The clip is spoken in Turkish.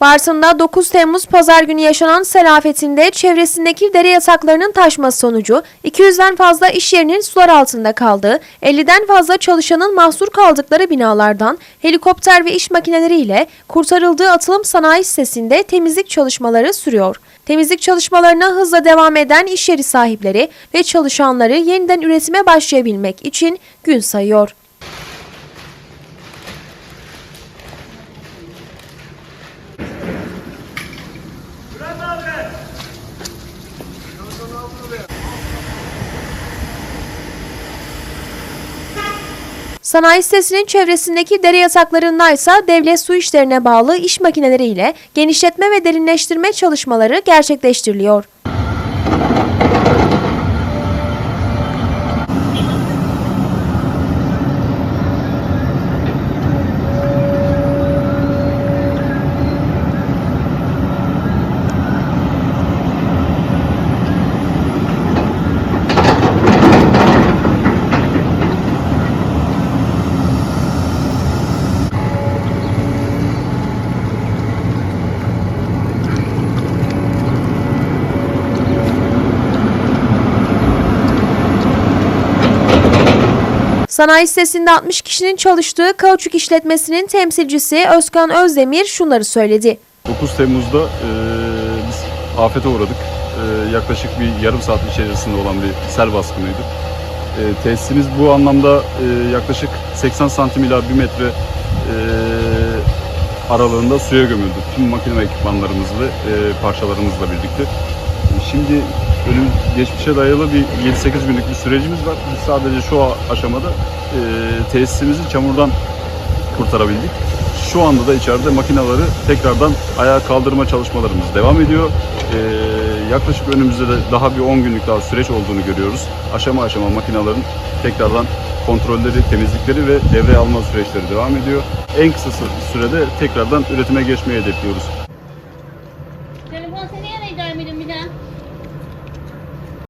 Bartın'da 9 Temmuz pazar günü yaşanan sel afetinde çevresindeki dere yataklarının taşması sonucu 200'den fazla iş yerinin sular altında kaldığı, 50'den fazla çalışanın mahsur kaldıkları binalardan helikopter ve iş makineleriyle kurtarıldığı atılım sanayi sitesinde temizlik çalışmaları sürüyor. Temizlik çalışmalarına hızla devam eden iş yeri sahipleri ve çalışanları yeniden üretime başlayabilmek için gün sayıyor. Sanayi sitesinin çevresindeki dere yataklarındaysa devlet su işlerine bağlı iş makineleriyle genişletme ve derinleştirme çalışmaları gerçekleştiriliyor. Sanayi sitesinde 60 kişinin çalıştığı kauçuk işletmesinin temsilcisi Özkan Özdemir şunları söyledi. 9 Temmuz'da e, biz afete uğradık. E, yaklaşık bir yarım saat içerisinde olan bir sel baskınıydı. E, tesisimiz bu anlamda e, yaklaşık 80 santim ila 1 metre e, aralığında suya gömüldü. Tüm makine ekipmanlarımızla, e, parçalarımızla birlikte. E, Şimdi önüm geçmişe dayalı bir 7-8 günlük bir sürecimiz var. Biz sadece şu aşamada e, tesisimizi çamurdan kurtarabildik. Şu anda da içeride makinaları tekrardan ayağa kaldırma çalışmalarımız devam ediyor. E, yaklaşık önümüzde de daha bir 10 günlük daha süreç olduğunu görüyoruz. Aşama aşama makinaların tekrardan kontrolleri, temizlikleri ve devreye alma süreçleri devam ediyor. En kısa sürede tekrardan üretime geçmeyi hedefliyoruz. Telefon seni arayacağım bir daha.